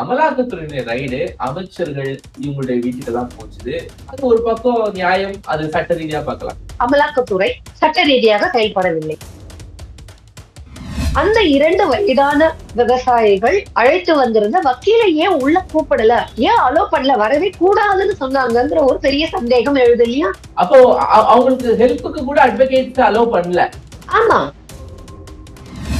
அமலாக்கத்துறையினர் ரைடு அமைச்சர்கள் இவங்களுடைய வீட்டுக்கு தான் போச்சுது. அது ஒரு பக்கம் நியாயம் அது சட்ட ரீதியா பார்க்கலாம். அமலாக்கத்துறை சட்ட ரீதியாக செயல்படவில்லை. அந்த இரண்டு வயதான விவசாயிகள் அழைத்து வந்திருந்த வக்கீலை ஏன் உள்ள கூப்பிடல? ஏன் அலோ பண்ணல? வரவே கூடாதுன்னு சொன்னாங்கங்கிற ஒரு பெரிய சந்தேகம் எழுது இல்லையா? அப்போ அவங்களுக்கு ஹெல்ப்புக்கு கூட அட்வொகேட்ஸ் அலோவ் பண்ணல. ஆமா.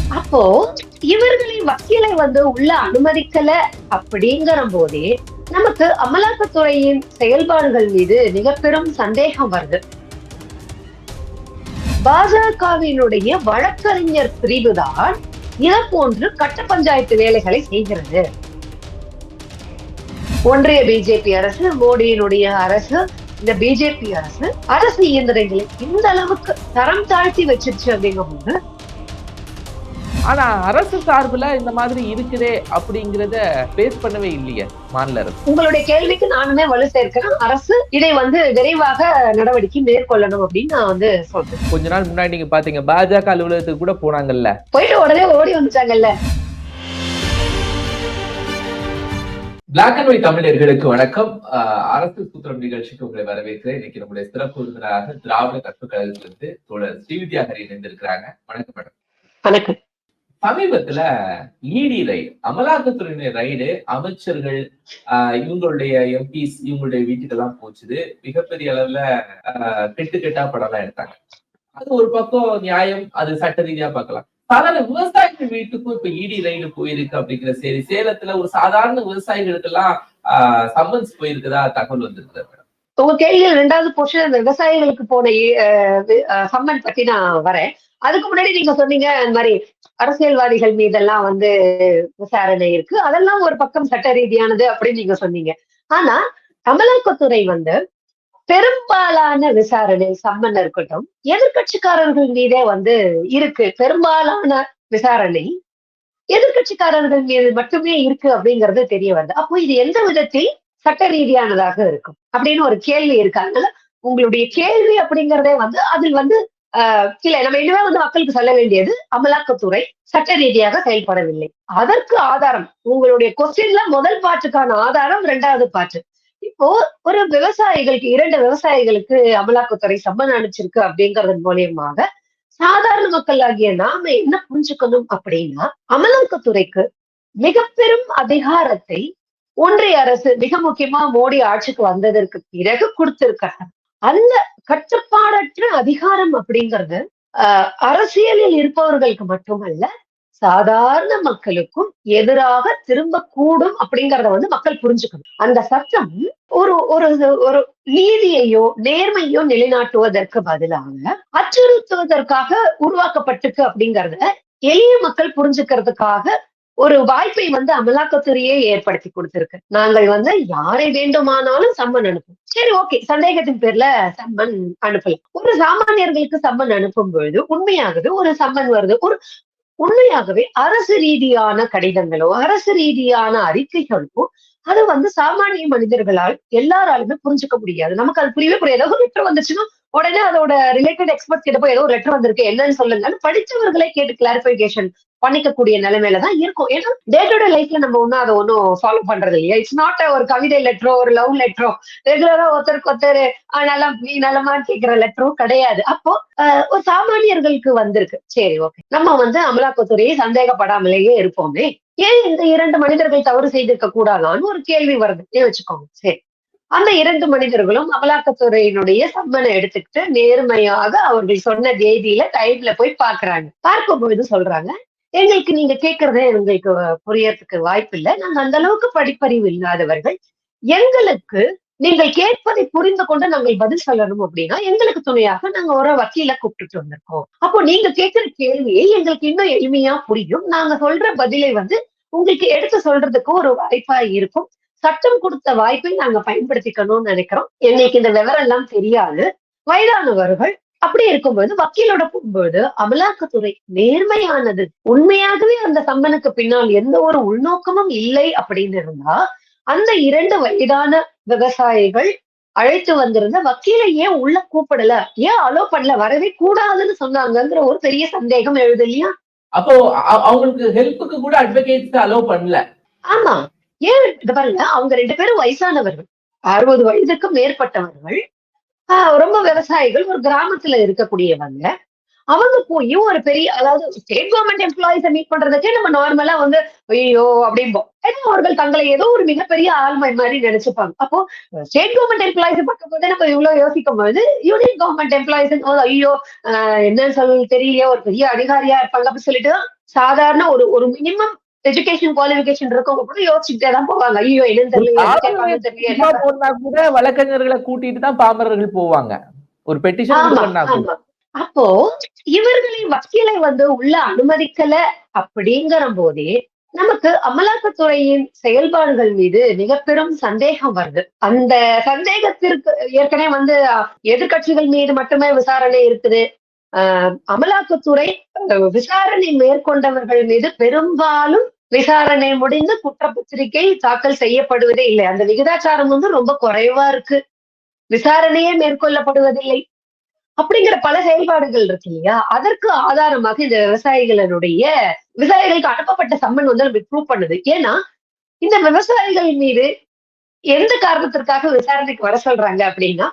அப்போ இவர்களின் வக்கீலை வந்து உள்ள அனுமதிக்கல அப்படிங்கிற போதே நமக்கு அமலாக்கத்துறையின் செயல்பாடுகள் மீது மிக பெரும் சந்தேகம் வருது. பாஜகவினுடைய வழக்கறிஞர் பிரிவுதான் இது போன்று கட்ட பஞ்சாயத்து வேலைகளை செய்கிறது. ஒன்றிய பிஜேபி அரசு மோடியினுடைய அரசு இந்த பிஜேபி அரசு அரசு இயந்திரங்களை இந்த அளவுக்கு தரம் தாழ்த்தி வச்சிருச்சு அப்படிங்கும்போது ஆனா அரசு சார்புல இந்த மாதிரி இருக்குதே அப்படிங்கறத பேஸ் பண்ணவே இல்லையே மாநில அரசு. உங்களுடைய கேள்விக்கு நானுமே வலு சேர்க்கிறேன். அரசு இதை வந்து விரைவாக நடவடிக்கை மேற்கொள்ளணும் அப்படின்னு நான் வந்து சொல்றேன். கொஞ்ச நாள் முன்னாடி நீங்க பாத்தீங்க பாஜக அலுவலகத்துக்கு கூட போனாங்கல்ல. போயிட்டு உடனே ஓடி வந்துட்டாங்கல்ல. பிளாக் அண்ட் ஒயிட் தமிழர்களுக்கு வணக்கம். அரசு சூத்திரம் நிகழ்ச்சிக்கு உங்களை வரவேற்கிறேன். இன்னைக்கு நம்முடைய சிறப்பு விருந்தினராக திராவிட கற்பு கழகத்திலிருந்து தோழர் ஸ்ரீவித்யா ஹரி இணைந்திருக்கிறாங்க. வணக்கம் மேடம். வணக்கம். சமீபத்துல இடி ரைடு அமலாக்கத்துறையினுடைய ரைடு அமைச்சர்கள் ஆஹ் இவங்களுடைய எம்பிஸ் இவங்களுடைய வீட்டுக்கு போச்சுது. மிகப்பெரிய அளவுல ஆஹ் கெட்டு கெட்டா படம்லாம் எடுத்தாங்க. அது ஒரு பக்கம் நியாயம் அது சட்ட ரீதியா பார்க்கலாம். சாதாரண விவசாயிகள் வீட்டுக்கும் இப்ப இடி ரைடு போயிருக்கு அப்படிங்கிற சரி சேலத்துல ஒரு சாதாரண விவசாயிகளுக்கு எல்லாம் ஆஹ் சம்மன்ஸ் போயிருக்குதா தகவல் வந்திருக்கு உங்க கேள்வியில் ரெண்டாவது போர்ஷன் அந்த விவசாயிகளுக்கு போன சம்மன் பத்தி நான் வரேன். அதுக்கு முன்னாடி நீங்க சொன்னீங்க இந்த மாதிரி அரசியல்வாதிகள் மீதெல்லாம் வந்து விசாரணை இருக்கு. அதெல்லாம் ஒரு பக்கம் சட்ட ரீதியானது அப்படின்னு நீங்க சொன்னீங்க. ஆனா அமலாக்கத்துறை வந்து பெரும்பாலான விசாரணை சம்மன் இருக்கட்டும் எதிர்கட்சிக்காரர்கள் மீதே வந்து இருக்கு. பெரும்பாலான விசாரணை எதிர்கட்சிக்காரர்கள் மீது மட்டுமே இருக்கு அப்படிங்கிறது தெரிய வருது. அப்போ இது எந்த விதத்தில் சட்ட ரீதியானதாக இருக்கும். அப்படின்னு ஒரு கேள்வி இருக்கு. அதனால உங்களுடைய கேள்வி அப்படிங்கிறதே வந்து அதில் வந்து ஆஹ் இல்ல நம்ம இனிமே வந்து மக்களுக்கு சொல்ல வேண்டியது அமலாக்கத்துறை சட்ட ரீதியாக செயல்படவில்லை. அதற்கு ஆதாரம் உங்களுடைய கொஸ்டின்ல முதல் பாட்டுக்கான ஆதாரம் இரண்டாவது பாட்டு. இப்போ ஒரு விவசாயிகளுக்கு இரண்டு விவசாயிகளுக்கு அமலாக்கத்துறை சம்மன் அனுப்பிச்சிருக்கு அப்படிங்கறதன் மூலியமாக சாதாரண மக்கள் ஆகிய நாம என்ன புரிஞ்சுக்கணும் அப்படின்னா அமலாக்கத்துறைக்கு மிக பெரும் அதிகாரத்தை ஒன்றிய அரசு மிக முக்கியமா மோடி ஆட்சிக்கு வந்ததற்கு பிறகு கொடுத்திருக்காங்க அந்த கட்டுப்பாடற்ற அதிகாரம் அப்படிங்கிறது ஆஹ், அரசியலில் இருப்பவர்களுக்கு மட்டுமல்ல சாதாரண மக்களுக்கும் எதிராக திரும்ப கூடும் அப்படிங்கறத வந்து மக்கள் புரிஞ்சுக்கணும். அந்த சட்டம் ஒரு ஒரு ஒரு நீதியையோ நேர்மையோ நிலைநாட்டுவதற்கு பதிலாக அச்சுறுத்துவதற்காக உருவாக்கப்பட்டிருக்கு அப்படிங்கறத எளிய மக்கள் புரிஞ்சுக்கிறதுக்காக ஒரு வாய்ப்பை வந்து அமலாக்கத்துறையே ஏற்படுத்தி கொடுத்திருக்கு. நாங்கள் வந்து யாரை வேண்டுமானாலும் சம்மன் அனுப்பும் சரி ஓகே. சந்தேகத்தின் பேர்ல சம்மன் அனுப்பலாம். ஒரு சாமானியர்களுக்கு சம்மன் அனுப்பும் பொழுது உண்மையாகவே ஒரு சம்மன் வருது. ஒரு உண்மையாகவே அரசு ரீதியான கடிதங்களோ அரசு ரீதியான அறிக்கைகளோ அது வந்து சாமானிய மனிதர்களால் எல்லாராலுமே புரிஞ்சுக்க முடியாது. நமக்கு அது புரியவே புரியாது. ஏதாவது லெட்டர் வந்துச்சுன்னா உடனே அதோட ரிலேட்டட் எக்ஸ்பர்ட் கிட்ட போய் ஏதோ ஒரு லெட்டர் வந்திருக்கு. என்னன்னு சொல்லுங்க படிச்சவர்களே கேட்டு கிளாரிபிகேஷன் பண்ணிக்கக்கூடிய நிலைமையில தான் இருக்கும். ஏன்னா டே டு டே லைஃப்ல நம்ம ஒன்னும் அதை ஒன்னும் ஃபாலோ பண்றது இல்லையா? இட்ஸ் நாட் ஒரு கவிதை லெட்டரோ ஒரு லவ் லெட்டரோ ரெகுலரா ஒருத்தருக்கு ஒருத்தர் நல்லா நலம் நீ நலமான்னு கேட்கிற லெட்டரோ கிடையாது. அப்போ ஆஹ், ஒரு சாமானியர்களுக்கு வந்திருக்கு. சரி ஓகே நம்ம வந்து அமலாக்கத்துறையை சந்தேகப்படாமலேயே இருப்போமே. ஏன் இந்த இரண்டு மனிதர்கள் தவறு செய்திருக்க கூடாதான்னு ஒரு கேள்வி வருது. வச்சுக்கோங்க. சரி. அந்த இரண்டு மனிதர்களும் அமலாக்கத்துறையினுடைய சம்மனை எடுத்துக்கிட்டு நேர்மையாக அவர்கள் சொன்ன தேதியில டைம்ல போய் பாக்குறாங்க பார்க்கும் பொழுது சொல்றாங்க எங்களுக்கு நீங்க கேட்கறதே எங்களுக்கு புரியறதுக்கு வாய்ப்பு இல்லை நாங்க அந்த அளவுக்கு படிப்பறிவு இல்லாதவர்கள். எங்களுக்கு நீங்கள் கேட்பதை புரிந்து கொண்டு நாங்கள் பதில் சொல்லணும் அப்படின்னா எங்களுக்கு துணையாக நாங்க ஒரு வக்கீல கூப்பிட்டுட்டு வந்திருக்கோம். அப்போ நீங்க கேட்கிற கேள்வியை எங்களுக்கு இன்னும் எளிமையா புரியும். நாங்க சொல்ற பதிலை வந்து உங்களுக்கு எடுத்து சொல்றதுக்கு ஒரு வாய்ப்பா இருக்கும். சட்டம் கொடுத்த வாய்ப்பை நாங்க பயன்படுத்திக்கணும்னு நினைக்கிறோம். எங்களுக்கு இந்த விவரம் எல்லாம் தெரியாது. வயதானவர்கள் அப்படி இருக்கும்போது வக்கீலோட போகும்போது அமலாக்கத்துறை நேர்மையானது. உண்மையாகவே அந்த சம்மனுக்கு பின்னால் எந்த ஒரு உள்நோக்கமும் இல்லை அப்படின்னு இருந்தா அந்த இரண்டு வயதான விவசாயிகள் அழைத்து வந்திருந்த வக்கீலை ஏன் உள்ள கூப்பிடல? ஏன் அலோ பண்ணல? வரவே கூடாதுன்னு சொன்னாங்கங்கிற ஒரு பெரிய சந்தேகம் எழுது இல்லையா? அப்போ அவங்களுக்கு ஹெல்ப்புக்கு கூட அட்வொகேட்ஸ் அலோவ் பண்ணல. ஆமா. ஏன் இது பாருங்க அவங்க ரெண்டு பேரும் வயசானவர்கள். அறுபது வயதுக்கு மேற்பட்டவர்கள். ஆஹ் ரொம்ப விவசாயிகள் ஒரு கிராமத்துல இருக்கக்கூடியவங்க. அவங்க போய் ஒரு பெரிய அதாவது ஸ்டேட் கவர்மெண்ட் எம்ப்ளாயிஸை மீட் பண்றதுக்கே நம்ம நார்மலா வந்து ஐயோ அப்படிம்போம் ஏன்னா அவர்கள் தங்களை ஏதோ ஒரு மிகப்பெரிய ஆள்மை மாதிரி நினைச்சுப்பாங்க. அப்போ ஸ்டேட் கவர்மெண்ட் எம்ப்ளாயிஸ் பார்க்கும்போது நம்ம இவ்வளவு யோசிக்கும் போது யூனியன் கவர்மெண்ட் எம்ப்ளாயிஸ் ஐயோ என்னன்னு சொல்ல தெரியலையே ஒரு பெரிய அதிகாரியா இருப்பாங்க அப்படின்னு சொல்லிட்டு சாதாரண ஒரு ஒரு மினிமம் எஜுகேஷன் குவாலிபிகேஷன் இருக்கவங்க கூட யோசிச்சுட்டே தான் போவாங்க. ஐயோ என்ன போனா கூட வழக்கறிஞர்களை கூட்டிட்டு தான் பாமரர்கள் போவாங்க. ஒரு பெட்டிஷன் அப்போ இவர்களை வக்கீலை வந்து உள்ள அனுமதிக்கல அப்படிங்கிற போதே நமக்கு அமலாக்கத்துறையின் செயல்பாடுகள் மீது மிக பெரும் சந்தேகம் வருது. அந்த சந்தேகத்திற்கு ஏற்கனவே வந்து எதிர்க்கட்சிகள் மீது மட்டுமே விசாரணை இருக்குது. அமலாக்கத்துறை விசாரணை மேற்கொண்டவர்கள் மீது பெரும்பாலும் விசாரணை முடிந்து குற்றப்பத்திரிகை தாக்கல் செய்யப்படுவதே இல்லை. அந்த விகிதாச்சாரம் வந்து ரொம்ப குறைவா இருக்கு. விசாரணையே மேற்கொள்ளப்படுவதில்லை. அப்படிங்கிற பல செயல்பாடுகள் இருக்கு இல்லையா? அதற்கு ஆதாரமாக இந்த விவசாயிகளினுடைய விவசாயிகளுக்கு அனுப்பப்பட்ட சம்மன் வந்து நம்ம ப்ரூவ் பண்ணுது. ஏன்னா இந்த விவசாயிகள் மீது எந்த காரணத்திற்காக விசாரணைக்கு வர சொல்றாங்க அப்படின்னா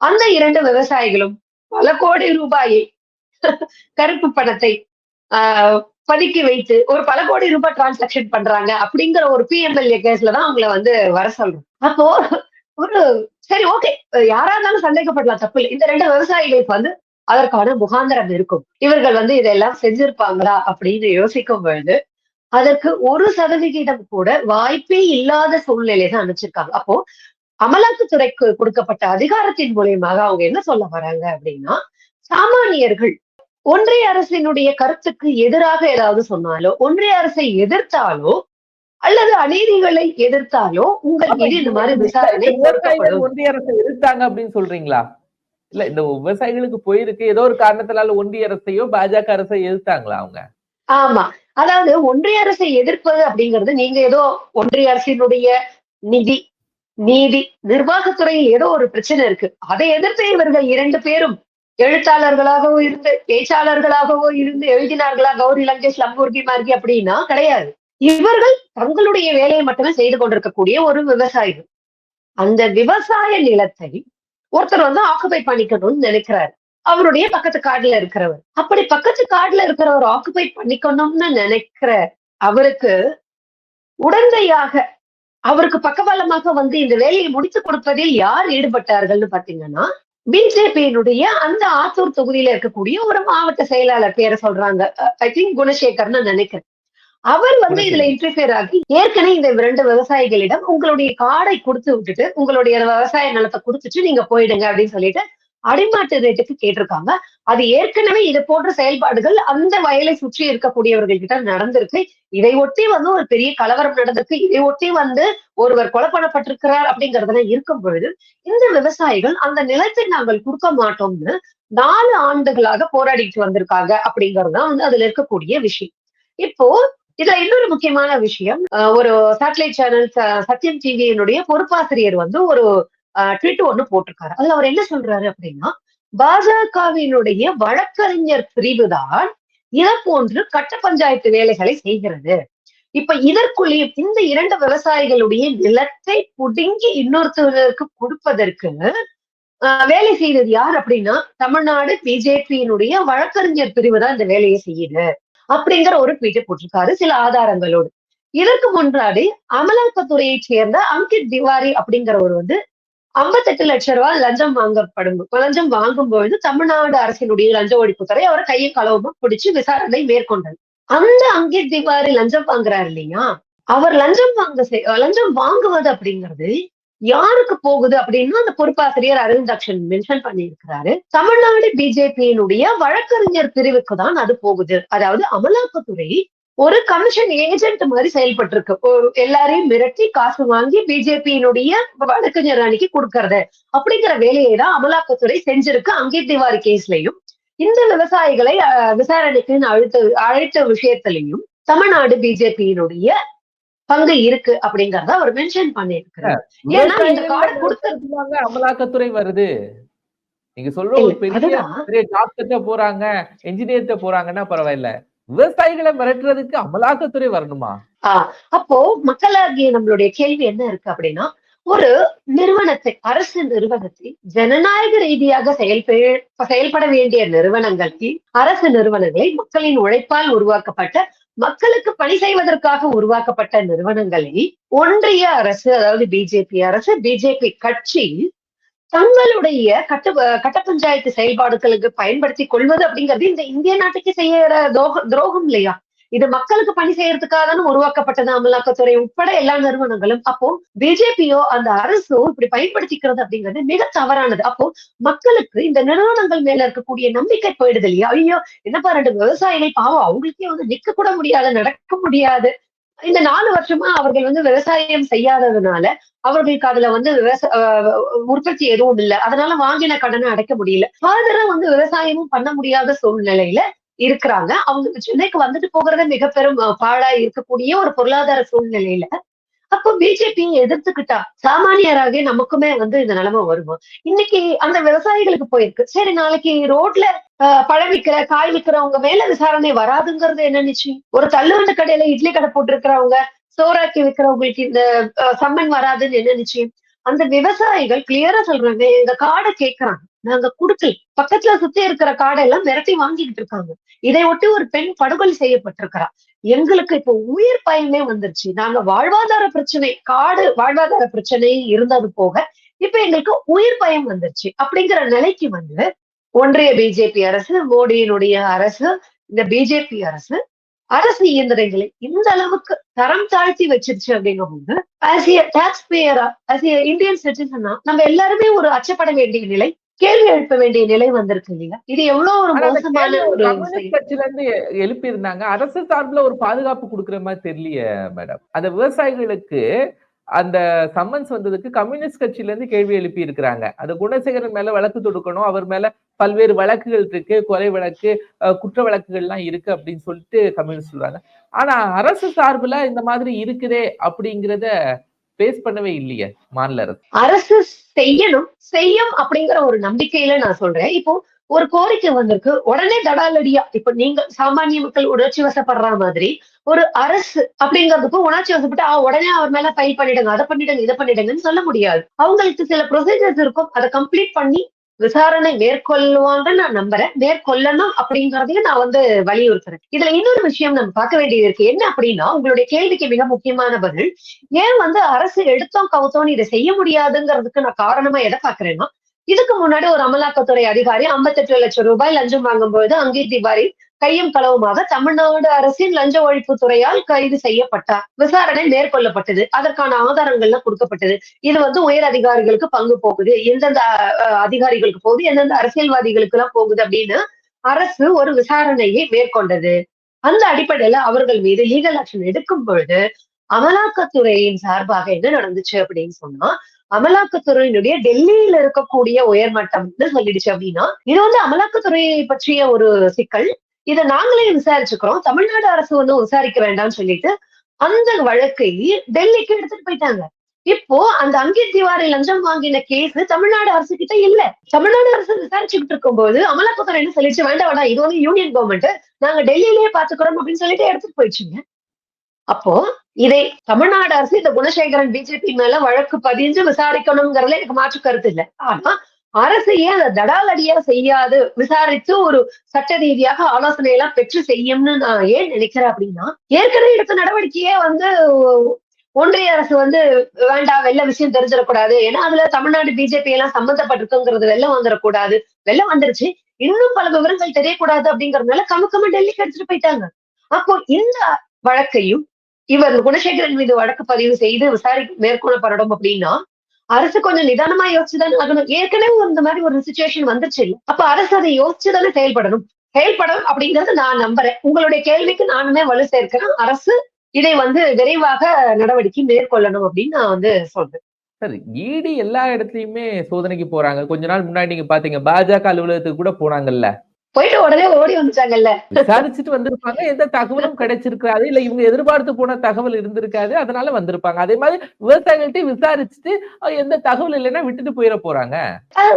அந்த இரண்டு விவசாயிகளும் பல கோடி ரூபாயை கருப்பு பணத்தை ஆஹ் பதுக்கி வைத்து ஒரு பல கோடி ரூபாய் டிரான்சாக்ஷன் பண்றாங்க அப்படிங்கிற ஒரு பிஎம்எல்ஏ கேஸ்ல தான் அவங்கள வந்து வர சொல்றோம். அப்போ ஒரு சரி ஓகே யாரா இருந்தாலும் சந்தேகப்படலாம் தப்பு இல்லை. இந்த ரெண்டு விவசாயிகளுக்கு வந்து அதற்கான முகாந்திரம் இருக்கும். இவர்கள் வந்து இதெல்லாம் செஞ்சிருப்பாங்களா அப்படின்னு யோசிக்கும் பொழுது அதற்கு ஒரு சதவிகிதம் கூட வாய்ப்பே இல்லாத சூழ்நிலை தான் அனுப்பிச்சிருக்காங்க. அப்போ அமலாக்கத்துறைக்கு கொடுக்கப்பட்ட அதிகாரத்தின் மூலியமாக அவங்க என்ன சொல்ல வராங்க அப்படின்னா சாமானியர்கள் ஒன்றிய அரசினுடைய கருத்துக்கு எதிராக ஏதாவது சொன்னாலோ ஒன்றிய அரசை எதிர்த்தாலோ அல்லது அநீதிகளை எதிர்த்தாலோ உங்கள் மீது இந்த மாதிரி விசாரணை ஒன்றிய அரசை எதிர்த்தாங்க அப்படின்னு சொல்றீங்களா? இல்ல இந்த விவசாயிகளுக்கு போயிருக்கு ஏதோ ஒரு காரணத்தினால ஒன்றிய அரசையோ பாஜக அரசை எதிர்த்தாங்களா அவங்க? ஆமா. அதாவது ஒன்றிய அரசை எதிர்ப்பது அப்படிங்கிறது நீங்க ஏதோ ஒன்றிய அரசினுடைய நிதி நீதி நிர்வாகத்துறையில் ஏதோ ஒரு பிரச்சனை இருக்கு. அதை எதிர்த்து இவர்கள் இரண்டு பேரும் எழுத்தாளர்களாகவோ இருந்து பேச்சாளர்களாகவோ இருந்து எழுதினார்களா கௌரி லங்கேஷ் லம்பூர்கி மார்கி அப்படின்னா கிடையாது. இவர்கள் தங்களுடைய வேலையை மட்டுமே செய்து கொண்டிருக்கக்கூடிய ஒரு விவசாயிகள். அந்த விவசாய நிலத்தை ஒருத்தர் வந்து ஆக்குபை பண்ணிக்கணும்னு நினைக்கிறாரு. அவருடைய பக்கத்து காடுல இருக்கிறவர். அப்படி பக்கத்து காடுல இருக்கிறவர் ஆக்குபை பண்ணிக்கணும்னு நினைக்கிற அவருக்கு உடந்தையாக அவருக்கு பக்கபலமாக வந்து இந்த வேலையை முடித்து கொடுப்பதில் யார் ஈடுபட்டார்கள்னு பாத்தீங்கன்னா பிஜேபியினுடைய அந்த ஆத்தூர் தொகுதியில இருக்கக்கூடிய ஒரு மாவட்ட செயலாளர் பேரை சொல்றாங்க. ஐ திங்க் குணசேகர்னு நினைக்கிறேன். அவர் வந்து இதுல இன்டர்ஃபியர் ஆகி ஏற்கனவே இந்த இரண்டு விவசாயிகளிடம் உங்களுடைய காடை கொடுத்து விட்டுட்டு உங்களுடைய விவசாய நிலத்தை கொடுத்துட்டு நீங்க போயிடுங்க அப்படின்னு சொல்லிட்டு அடிமாட்டு ரேட்டுக்கு கேட்டிருக்காங்க. அது ஏற்கனவே இது போன்ற செயல்பாடுகள் அந்த வயலை சுற்றி இருக்கக்கூடியவர்கள் கிட்ட நடந்திருக்கு. இதை ஒட்டி வந்து ஒரு பெரிய கலவரம் நடந்திருக்கு. இதை ஒட்டி வந்து ஒருவர் கொலை பண்ணப்பட்டிருக்கிறார் அப்படிங்கறதெல்லாம் இருக்கும் பொழுது இந்த விவசாயிகள் அந்த நிலத்தை நாங்கள் கொடுக்க மாட்டோம்னு நாலு ஆண்டுகளாக போராடிட்டு வந்திருக்காங்க அப்படிங்கறதுதான் வந்து அதுல இருக்கக்கூடிய விஷயம். இப்போ இதுல இன்னொரு முக்கியமான விஷயம் ஒரு சேட்டலைட் சேனல் சத்யம் டிவியினுடைய பொறுப்பாசிரியர் வந்து ஒரு ட்விட் ஒண்ணு போட்டிருக்காரு. அதுல அவர் என்ன சொல்றாரு அப்படின்னா பாஜகவினுடைய வழக்கறிஞர் பிரிவுதான் இதை போன்று கட்ட பஞ்சாயத்து வேலைகளை செய்கிறது. இப்ப இதற்குள்ளே இந்த இரண்டு விவசாயிகளுடைய நிலத்தை புடுங்கி இன்னொருத்தருக்கு கொடுப்பதற்கு ஆஹ் வேலை செய்தது யார் அப்படின்னா தமிழ்நாடு பிஜேபியினுடைய வழக்கறிஞர் பிரிவு தான் இந்த வேலையை செய்யுது அப்படிங்கிற ஒரு ட்வீட்டை போட்டிருக்காரு சில ஆதாரங்களோடு. இதற்கு முன்னாடி அமலாக்கத்துறையை சேர்ந்த அங்கித் திவாரி அப்படிங்கிறவர் வந்து ஐம்பத்தெட்டு லட்சம் ரூபாய் லஞ்சம் வாங்கப்படும். லஞ்சம் வாங்கும் பொழுது தமிழ்நாடு அரசினுடைய லஞ்ச ஒழிப்புத்துறை அவரை கையை களவுமா பிடிச்சு விசாரணை மேற்கொண்டது. அந்த அங்கித் திவாரி லஞ்சம் வாங்குறாரு இல்லையா? அவர் லஞ்சம் வாங்க செய்- லஞ்சம் வாங்குவது அப்படிங்கிறது யாருக்கு போகுது அப்படின்னா அந்த பொறுப்பாசிரியர் அரவிந்த் மென்ஷன் பண்ணியிருக்கிறாரு. தமிழ்நாடு பிஜேபியினுடைய வழக்கறிஞர் பிரிவுக்கு தான் அது போகுது. அதாவது அமலாக்கத்துறை ஒரு கமிஷன் ஏஜென்ட் மாதிரி செயல்பட்டு இருக்கு ஒரு- எல்லாரையும் மிரட்டி காசு வாங்கி பிஜேபியினுடைய வழக்கறிஞர் அணிக்கு கொடுக்கறது. அப்படிங்கிற வேலையை தான் அமலாக்கத்துறை செஞ்சிருக்கு அங்கே திவாரி கேஸ்லயும். இந்த விவசாயிகளை அஹ், விசாரணைக்கு அழுத்த அழைத்த விஷயத்திலையும் தமிழ்நாடு பிஜேபியினுடைய பங்கு இருக்கு அப்படிங்கறத அவர் மென்ஷன் பண்ணியிருக்கிறார். ஏன்னா இந்த கார்டு கொடுத்த விவசாயிகள் அமலாக்கத்துறை வருது. நீங்க சொல்ற ஒரு பெரிய டாக்டர்கிட்ட போறாங்க என்ஜினியர்கிட்ட போறாங்கன்னா பரவாயில்ல. விவசாயிகளை மிரட்டுறதுக்கு அமலாக்கத்துறை வரணுமா? அப்போ மக்களாகிய நம்மளுடைய கேள்வி என்ன இருக்கு அப்படின்னா ஒரு நிறுவனத்தை அரசு நிறுவனத்தை ஜனநாயக ரீதியாக செயல்பட செயல்பட வேண்டிய நிறுவனங்களுக்கு அரசு நிறுவனங்களை மக்களின் உழைப்பால் உருவாக்கப்பட்ட மக்களுக்கு பணி செய்வதற்காக உருவாக்கப்பட்ட நிறுவனங்களை ஒன்றிய அரசு அதாவது பிஜேபி அரசு பிஜேபி கட்சி தங்களுடைய கட்ட கட்ட பஞ்சாயத்து செயல்பாடுகளுக்கு பயன்படுத்தி கொள்வது அப்படிங்கிறது இந்த இந்திய நாட்டுக்கு செய்யற துரோக- துரோகம் இல்லையா? இது மக்களுக்கு பணி செய்யறதுக்காக தானே உருவாக்கப்பட்டது அமலாக்கத்துறை உட்பட எல்லா நிறுவனங்களும். அப்போ பிஜேபியோ அந்த அரசோ இப்படி பயன்படுத்திக்கிறது அப்படிங்கிறது மிக தவறானது. அப்போ மக்களுக்கு இந்த நிறுவனங்கள் மேல இருக்கக்கூடிய நம்பிக்கை போயிடுது இல்லையா? ஐயோ என்னப்பா ரெண்டு விவசாயிகள் பாவம் அவங்களுக்கே வந்து நிக்க கூட முடியாது நடக்க முடியாது. இந்த நாலு வருஷமா அவர்கள் வந்து விவசாயம் செய்யாததுனால அவர்களுக்கு அதுல வந்து விவசாய உற்பத்தி எதுவும் இல்லை. அதனால வாங்கின கடனை அடைக்க முடியல. ஃபர்தரா வந்து விவசாயமும் பண்ண முடியாத சூழ்நிலையில இருக்கிறாங்க. அவங்க சென்னைக்கு வந்துட்டு போகிறதே மிக பெரும் பாழா இருக்கக்கூடிய ஒரு பொருளாதார சூழ்நிலையில அப்போ பிஜேபியை எதிர்த்துக்கிட்டா சாமானியராக நமக்குமே வந்து இந்த நிலைமை வருமா? இன்னைக்கு அந்த விவசாயிகளுக்கு போயிருக்கு. சரி நாளைக்கு ரோட்ல அஹ், பழம் விற்கிற காய் விற்கிறவங்க மேல விசாரணை வராதுங்கிறது என்ன நிச்சயம்? ஒரு தள்ளுவண்ட கடையில இட்லி கடை போட்டிருக்கிறவங்க சோறாக்கி விற்கிறவங்களுக்கு இந்த சம்மன் வராதுன்னு என்ன நிச்சயம்? அந்த விவசாயிகள் கிளியரா சொல்றாங்க எங்க காடை கேட்கறாங்க நாங்க குடுக்கல. பக்கத்துல சுத்தி இருக்கிற காடை எல்லாம் மிரட்டி வாங்கிக்கிட்டு இருக்காங்க. இதை ஒட்டி ஒரு பெண் படுகொலை செய்யப்பட்டிருக்கிறா. எங்களுக்கு இப்போ உயிர் பயமே வந்துருச்சு. நாங்க வாழ்வாதார பிரச்சனை காடு வாழ்வாதார பிரச்சனை இருந்தது போக இப்ப எங்களுக்கு உயிர் பயம் வந்துருச்சு. அப்படிங்கிற நிலைக்கு வந்து ஒன்றிய பிஜேபி அரசு மோடியினுடைய அரசு இந்த பிஜேபி அரசு அரசு இயந்திரங்களை இந்த அளவுக்கு தரம் தாழ்த்தி வச்சிருச்சு அப்படிங்கும்போது ஆஸ் ஏ டாக்ஸ் பேயரா ஆஸ் ஏ இந்தியன் சிட்டிசனா நம்ம எல்லாருமே ஒரு அச்சப்பட வேண்டிய நிலை கேள்வி எழுப்ப வேண்டிய நிலை வந்திருக்கு இல்லையா? இது எவ்வளவு ஒரு மோசமான ஒரு கட்சியில இருந்து எழுப்பி இருந்தாங்க அரசு சார்புல ஒரு பாதுகாப்பு கொடுக்குற மாதிரி தெரியலையே மேடம். அந்த விவசாயிகளுக்கு அந்த சம்மன்ஸ் வந்ததுக்கு கம்யூனிஸ்ட் கட்சியில இருந்து கேள்வி எழுப்பி இருக்கிறாங்க அந்த குணசேகரன் மேல வழக்கு தொடுக்கணும் அவர் மேல பல்வேறு வழக்குகள் இருக்கு கொலை வழக்கு குற்ற வழக்குகள்லாம் இருக்கு அப்படின்னு சொல்லிட்டு கம்யூனிஸ்ட் சொல்றாங்க. ஆனா அரசு சார்புல இந்த மாதிரி இருக்குதே அப்படிங்கிறத பேஸ் பண்ணவே இல்லையே மாநில அரசு. அரசு செய்யணும் செய்யும் அப்படிங்கிற ஒரு நம்பிக்கையில நான் சொல்றேன். இப்போ ஒரு கோரிக்கை வந்திருக்கு. உடனே தடாலடியா இப்ப நீங்க சாமானிய மக்கள் உணர்ச்சி வசப்படுற மாதிரி ஒரு அரசு அப்படிங்கிறதுக்கு உணர்ச்சி வசப்பட்டு உடனே அவர் மேல ஃபைல் பண்ணிடுங்க அதை பண்ணிடுங்க இதை பண்ணிடுங்கன்னு சொல்ல முடியாது. அவங்களுக்கு சில ப்ரொசீஜர்ஸ் இருக்கும். அதை கம்ப்ளீட் பண்ணி விசாரணை மேற்கொள்வாங்க நான் நம்புறேன். மேற்கொள்ளணும் அப்படிங்கறதையும் நான் வந்து வலியுறுத்துறேன். இதுல இன்னொரு விஷயம் நம்ம பார்க்க வேண்டியது இருக்கு. என்ன அப்படின்னா உங்களுடைய கேள்விக்கு மிக முக்கியமான பதில் ஏன் வந்து அரசு எடுத்தோம் கவுத்தோன்னு இதை செய்ய முடியாதுங்கிறதுக்கு நான் காரணமா எதை பாக்குறேன்னா இதுக்கு முன்னாடி ஒரு அமலாக்கத்துறை அதிகாரி 58 லட்சம் ரூபாய் லஞ்சம் வாங்கும்போது அங்கீர் திவாரி கையும் களவுமாக தமிழ்நாடு அரசின் லஞ்ச ஒழிப்பு துறையால் கைது செய்யப்பட்டார். விசாரணை மேற்கொள்ளப்பட்டது. அதற்கான ஆதாரங்கள்லாம் கொடுக்கப்பட்டது. இது வந்து உயர் அதிகாரிகளுக்கு பங்கு போகுது. எந்தெந்த அதிகாரிகளுக்கு போகுது எந்தெந்த அரசியல்வாதிகளுக்கு எல்லாம் போகுது அப்படின்னு அரசு ஒரு விசாரணையை மேற்கொண்டது. அந்த அடிப்படையில அவர்கள் மீது லீகல் ஆக்ஷன் எடுக்கும் பொழுது அமலாக்கத்துறையின் சார்பாக என்ன நடந்துச்சு அப்படின்னு சொன்னா அமலாக்கத்துறையினுடைய டெல்லியில இருக்கக்கூடிய உயர்மட்டம்னு சொல்லிடுச்சு அப்படின்னா இது வந்து அமலாக்கத்துறையை பற்றிய ஒரு சிக்கல். இதை நாங்களே விசாரிச்சுக்கிறோம். தமிழ்நாடு அரசு வந்து விசாரிக்க வேண்டாம்னு சொல்லிட்டு அந்த வழக்கை டெல்லிக்கு எடுத்துட்டு போயிட்டாங்க. இப்போ அந்த அங்கித் திவாரி லஞ்சம் வாங்கின கேஸ் தமிழ்நாடு அரசு கிட்ட இல்ல. தமிழ்நாடு அரசு விசாரிச்சுக்கிட்டு இருக்கும்போது அமலாக்கத்துறை என்ன சொல்லிச்சு? வேண்டாம் வேண்டாம். இது வந்து யூனியன் கவர்மெண்ட் நாங்க டெல்லியிலேயே பாத்துக்கிறோம் அப்படின்னு சொல்லிட்டு எடுத்துட்டு போயிடுச்சுங்க. அப்போ இதை தமிழ்நாடு அரசு இந்த குணசேகரன் பிஜேபி மேல வழக்கு பதிஞ்சு விசாரிக்கணுங்கிறதுல எனக்கு மாற்று கருத்து இல்லை. ஆனா அரசு ஏன் அதை தடாலடியா செய்யாது? விசாரித்து ஒரு சட்ட ரீதியாக ஆலோசனை எல்லாம் பெற்று செய்யும்னு நான் ஏன் நினைக்கிறேன் அப்படின்னா ஏற்கனவே எடுத்த நடவடிக்கையே வந்து ஒன்றிய அரசு வந்து வேண்டாம் வெள்ள விஷயம் தெரிஞ்சிடக்கூடாது. ஏன்னா அதுல தமிழ்நாடு பிஜேபி எல்லாம் சம்மந்தப்பட்டிருக்குங்கிறது வெள்ளம் வந்துடக்கூடாது. வெள்ளம் வந்துருச்சு. இன்னும் பல விவரங்கள் தெரியக்கூடாது அப்படிங்கறதுனால கமுக்கமா டெல்லிக்கு எடுத்துட்டு போயிட்டாங்க. அப்போ இந்த வழக்கையும் இவர் குணசேகரன் மீது வழக்கு பதிவு செய்து விசாரி மேற்கொள்ளப்படணும் அப்படின்னா அரசு கொஞ்சம் நிதானமா யோசிச்சுதானே ஆகணும். ஏற்கனவே இந்த மாதிரி ஒரு சுச்சுவேஷன் வந்துச்சு. இல்ல அப்ப அரசு அதை யோசிச்சுதானே செயல்படணும். செயல்படும் அப்படிங்கறது நான் நம்புறேன். உங்களுடைய கேள்விக்கு நானுமே வலு சேர்க்கிறேன். அரசு இதை வந்து விரைவாக நடவடிக்கை மேற்கொள்ளணும் அப்படின்னு நான் வந்து சொல்றேன். சார் இடி எல்லா இடத்துலயுமே சோதனைக்கு போறாங்க. கொஞ்ச நாள் முன்னாடி நீங்க பாத்தீங்க பாஜக அலுவலகத்துக்கு கூட போனாங்கல்ல. போயிட்டு உடனே ஓடி வந்துட்டாங்கல்ல. விசாரிச்சுட்டு வந்திருப்பாங்க. எந்த தகவலும் கிடைச்சிருக்காது. இல்ல இவங்க எதிர்பார்த்து போன தகவல் இருந்திருக்காது. அதனால வந்திருப்பாங்க. அதே மாதிரி விவசாயிகள்ட்ட விசாரிச்சுட்டு எந்த தகவல் இல்லைன்னா விட்டுட்டு போயிட போறாங்க.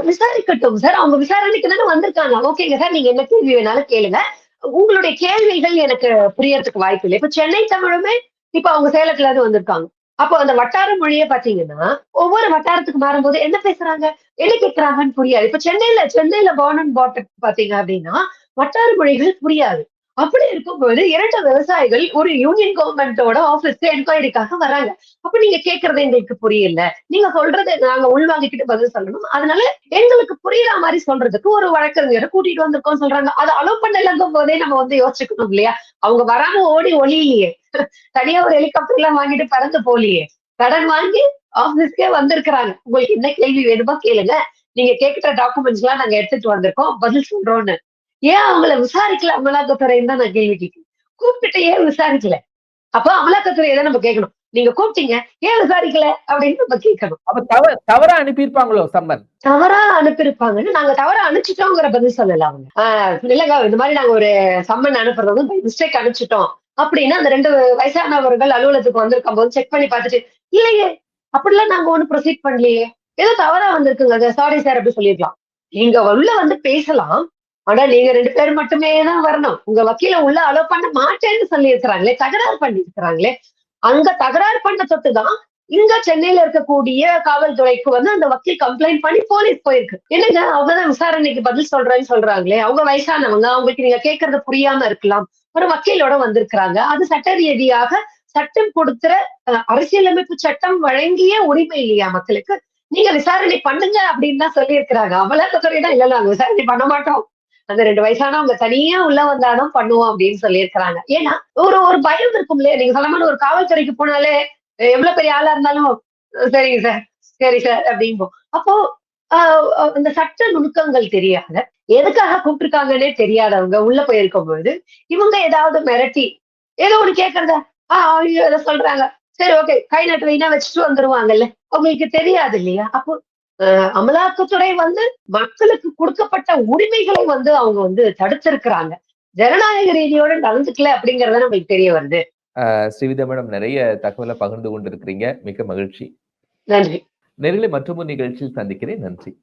விசாரிக்கட்டும். சார் அவங்க விசாரணைக்கு தானே வந்திருக்காங்க. ஓகேங்க சார் நீங்க என்ன கேள்வி வேணாலும் கேளுங்க. உங்களுடைய கேள்விகள் எனக்கு புரியறதுக்கு வாய்ப்பு இல்லை. இப்ப சென்னை தமிழுமே இப்ப அவங்க சேலத்துல இருந்து வந்திருக்காங்க. அப்போ அந்த வட்டார மொழியை பாத்தீங்கன்னா ஒவ்வொரு வட்டாரத்துக்கு மாறும்போது என்ன பேசுறாங்க? என்ன கேட்கறாங்கன்னு புரியாது. இப்ப சென்னையில சென்னையில பார்ன் அண்ட் பாட்டட் பாத்தீங்க அப்படின்னா வட்டார மொழிகள் புரியாது. அப்படி இருக்கும்போது இரண்டு விவசாயிகள் ஒரு யூனியன் கவர்மெண்டோட ஆபீஸ்க்கு என்கொயரிக்காக வராங்க. அப்ப நீங்க கேக்குறது எங்களுக்கு புரியல. நீங்க சொல்றது நாங்க உள்வாங்கிக்கிட்டு பதில் சொல்லணும். அதனால எங்களுக்கு புரியுற மாதிரி சொல்றதுக்கு ஒரு வழக்கறிஞரை கூட்டிட்டு வந்திருக்கோம் சொல்றாங்க. அதை அலோ பண்ணலங்கும் போதே நம்ம வந்து யோசிச்சுக்கணும் இல்லையா? அவங்க வராம ஓடி ஒளியிலேயே. தனியா ஒரு ஹெலிகாப்டர் எல்லாம் வாங்கிட்டு பறந்து போலியே. கடன் வாங்கி ஆபீஸ்க்கே வந்திருக்கிறாங்க. உங்களுக்கு என்ன கேள்வி வேணுமோ கேளுங்க. நீங்க கேட்கிற டாக்குமெண்ட்ஸ் எல்லாம் நாங்க எடுத்துட்டு வந்திருக்கோம். பதில் சொல்றோம்னு. ஏன் அவங்கள விசாரிக்கல? அமலாக்கத்துறைன்னு தான் நான் கேள்வி கேட்கிறேன். கூப்பிட்டுட்டு ஏன் விசாரிக்கல? அப்போ அமலாக்கத்துறையை தான் நம்ம கேட்கணும்? நீங்க கூப்பிட்டீங்க ஏன் விசாரிக்கல? அப்படின்னு நம்ம கேட்கணும். அப்ப தவ தவறா அனுப்பியிருப்பாங்களோ சம்மன்? தவறா அனுப்பியிருப்பாங்கன்னு நாங்க தவறா அனுப்பிச்சிட்டோங்கிற பதில் சொல்லல அவங்க. இல்லங்க இந்த மாதிரி நாங்க ஒரு சம்மன் அனுப்புறது வந்து மிஸ்டேக் அனுப்பிச்சிட்டோம். அப்படின்னு அந்த ரெண்டு வயசானவர்கள் அலுவலகத்துக்கு வந்திருக்கும் போது செக் பண்ணி பார்த்துட்டு இல்லையே அப்படிலாம் நாங்க ஒண்ணும் ப்ரொசீட் பண்ணலையே. ஏதோ தவறா வந்திருக்குங்க. சாரி சார் அப்படி சொல்லிருக்கலாம் நீங்க உள்ள வந்து பேசலாம். ஆனா நீங்க ரெண்டு பேரும் மட்டுமே தான் வரணும். உங்க வக்கீல உள்ள அலோ பண்ண மாட்டேன்னு சொல்லி இருக்கிறாங்களே தகராறு பண்ணி இருக்கிறாங்களே அங்க தகராறு பண்ண தொட்டு தான் இங்க சென்னையில இருக்கக்கூடிய காவல்துறைக்கு வந்து அந்த வக்கீல் கம்ப்ளைண்ட் பண்ணி போலீஸ் போயிருக்கு. என்னங்க அவங்கதான் விசாரணைக்கு பதில் சொல்றேன்னு சொல்றாங்களே? அவங்க வயசானவங்க அவங்களுக்கு நீங்க கேட்கறது புரியாம இருக்கலாம். ஒரு வக்கீலோட வந்திருக்கிறாங்க. அது சட்ட ரீதியாக சட்டம் கொடுத்துற அஹ், அரசியலமைப்பு சட்டம் வழங்கிய உரிமை இல்லையா மக்களுக்கு? நீங்க விசாரணை பண்ணுங்க அப்படின்னு தான் சொல்லியிருக்கிறாங்க. அமலாக்கத்துறை தான் இல்ல நாங்க விசாரணை பண்ண மாட்டோம். அந்த ரெண்டு வயசானவங்க தனியா உள்ள வந்தாலும் பண்ணுவோம் அப்படின்னு சொல்லியிருக்கிறாங்க. ஏன்னா ஒரு ஒரு பயம் இருக்கும் இல்லையா? நீங்க சொல்ல மாதிரி ஒரு காவல்துறைக்கு போனாலே எவ்வளவு பெரிய ஆளா இருந்தாலும் சரிங்க சார் சரி சார் அப்படிம்போம் அப்போ ஆஹ் இந்த சட்ட நுணுக்கங்கள் தெரியாத எதுக்காக கூப்பிட்டுருக்காங்கன்னே தெரியாதவங்க உள்ள போயிருக்கும் பொழுது இவங்க ஏதாவது மிரட்டி ஏதோ ஒண்ணு கேக்குறத? ஆஹ் ஐயோ இதை சொல்றாங்க. சரி ஓகே கை நட்டு வைனா வச்சுட்டு வந்துருவாங்கல்ல. அவங்களுக்கு தெரியாது இல்லையா? அப்போ அமலாக்கத்துறை வந்து மக்களுக்கு கொடுக்கப்பட்ட உரிமைகளை வந்து அவங்க வந்து தடுத்திருக்கிறாங்க. ஜனநாயக ரீதியோட நடந்துக்கல அப்படிங்கறத நம்மளுக்கு தெரிய வருது. ஸ்ரீவிதா மேடம் நிறைய தகவலை பகிர்ந்து கொண்டிருக்கிறீங்க. மிக்க மகிழ்ச்சி. நன்றி. நேரிலே மற்றொரு நிகழ்ச்சியில் சந்திக்கிறேன். நன்றி.